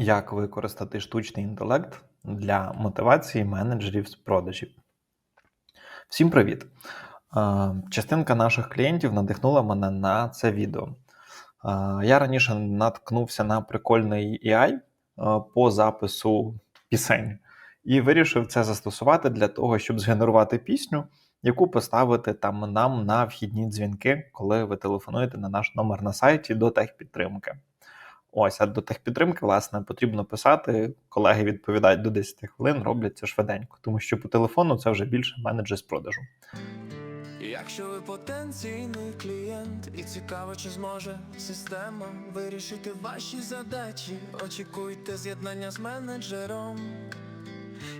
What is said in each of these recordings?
Як використати штучний інтелект для мотивації менеджерів з продажів? Всім привіт! Частинка наших клієнтів надихнула мене на це відео. Я раніше наткнувся на прикольний AI по запису пісень і вирішив це застосувати для того, щоб згенерувати пісню, яку поставити там нам на вхідні дзвінки, коли ви телефонуєте на наш номер на сайті до техпідтримки. Ось, а до техпідтримки, власне, потрібно писати. Колеги відповідають до 10 хвилин, роблять це швиденько, тому що по телефону це вже більше менеджер з продажу. Якщо ви потенційний клієнт і цікаво, чи зможе система вирішити ваші задачі, очікуйте з'єднання з менеджером.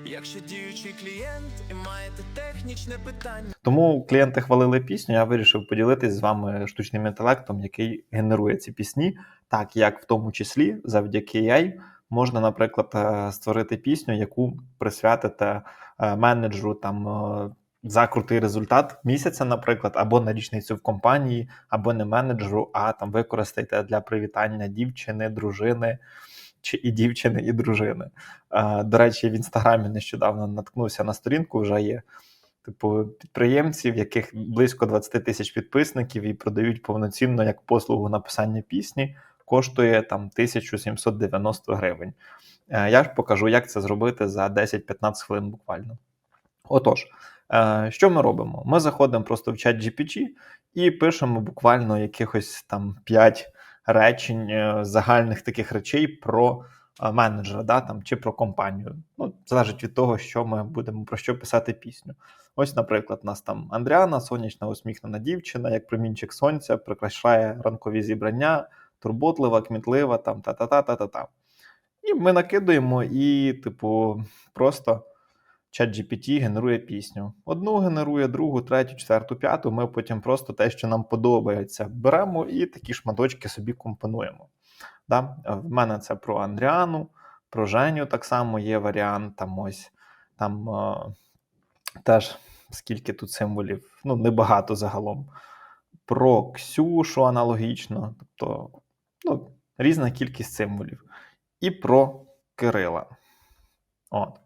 Якщо діючий клієнт і маєте технічне питання. Тому клієнти хвалили пісню. Я вирішив поділитись з вами штучним інтелектом, який генерує ці пісні, так як в тому числі завдяки AI можна, наприклад, е, створити пісню, яку присвятите е, менеджеру там. е, За крутий результат місяця, наприклад, або на річницю в компанії, або не менеджеру, а там використайте для привітання дівчини, дружини чи і дівчини, і дружини. До речі, в інстаграмі нещодавно наткнувся на сторінку, вже є типу підприємців, яких близько 20 тисяч підписників і продають повноцінно як послугу написання пісні, коштує там 1790 гривень. Е, Я ж покажу, як це зробити за 10-15 хвилин буквально. Отож, е, що ми робимо? Ми заходимо просто в чат GPT і пишемо буквально якихось там 5 речень е, загальних таких речей про менеджера, да, там, чи про компанію. Ну, залежить від того, що ми будемо про що писати пісню. Ось, наприклад, у нас там Андріана, сонячна усміхнена дівчина, як промінчик сонця, прикрашає ранкові зібрання, турботлива, кмітлива, там та-та-та-та-та-та. І ми накидуємо, і, типу, просто ChatGPT генерує пісню. Одну генерує, другу, третю, четверту, п'яту. Ми потім просто те, що нам подобається, беремо і такі шматочки собі компонуємо. Да? В мене це про Андріану, про Женю так само є варіант. Там ось там е, теж скільки тут символів, ну, небагато загалом. Про Ксюшу аналогічно, тобто ну, різна кількість символів. І про Кирила. От.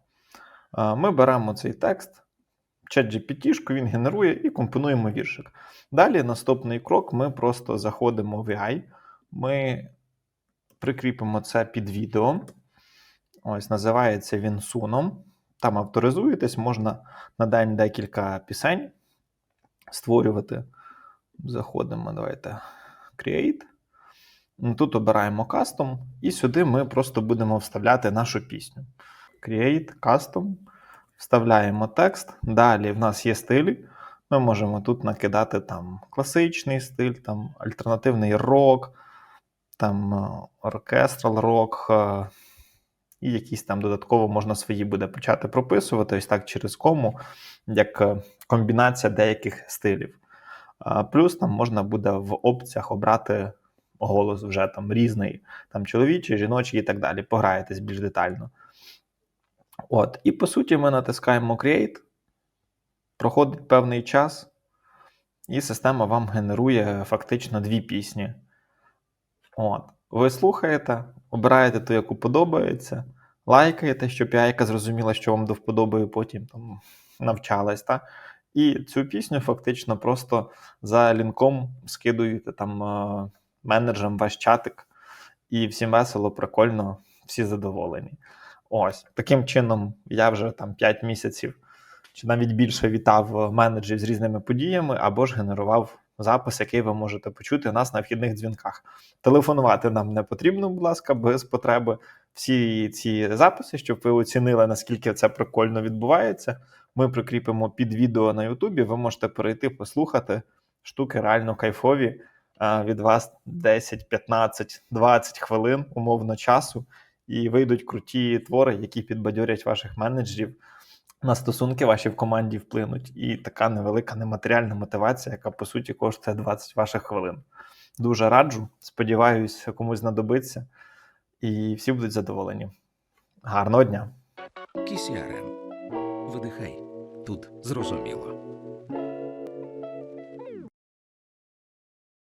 Ми беремо цей текст, ChatGPT, він генерує і компонуємо віршик. Далі наступний крок: ми просто заходимо в AI, ми прикріпимо це під відео. Ось, називається він суном. Там авторизуєтесь, можна на день декілька пісень створювати. Заходимо, давайте Create. Тут обираємо Custom, і сюди ми просто будемо вставляти нашу пісню. Create, Custom. Вставляємо текст. Далі в нас є стилі. Ми можемо тут накидати там класичний стиль, там альтернативний рок, там е, оркестрал рок, е, і якісь там додатково можна свої буде почати прописувати, ось так через кому, як е, комбінація деяких стилів. Плюс там можна буде в опціях обрати голос вже там різний, там чоловічий, жіночий і так далі. Пограєтесь більш детально. От, і по суті, ми натискаємо Create, проходить певний час, і система вам генерує фактично дві пісні. От. Ви слухаєте, обираєте ту, яку подобається, лайкаєте, щоб яйка зрозуміла, що вам до вподоби, потім там навчалась. Та? І цю пісню фактично просто за лінком скидуєте там менеджерам ваш чатик, і всім весело, прикольно, всі задоволені. Ось таким чином я вже там 5 місяців чи навіть більше вітав менеджерів з різними подіями, або ж генерував запис, який ви можете почути нас на вхідних дзвінках. Телефонувати нам не потрібно, будь ласка, без потреби. Всі ці записи, щоб ви оцінили, наскільки це прикольно відбувається. Ми прикріпимо під відео на Ютубі. Ви можете перейти послухати штуки реально кайфові. Від вас 10, 15, 20 хвилин умовно часу, і вийдуть круті твори, які підбадьорять ваших менеджерів на стосунки ваші в команді вплинуть. І така невелика нематеріальна мотивація, яка по суті коштує 20 ваших хвилин. Дуже раджу, сподіваюся, комусь знадобиться, і всі будуть задоволені. Гарного дня! KCRM. Видихай. Тут зрозуміло.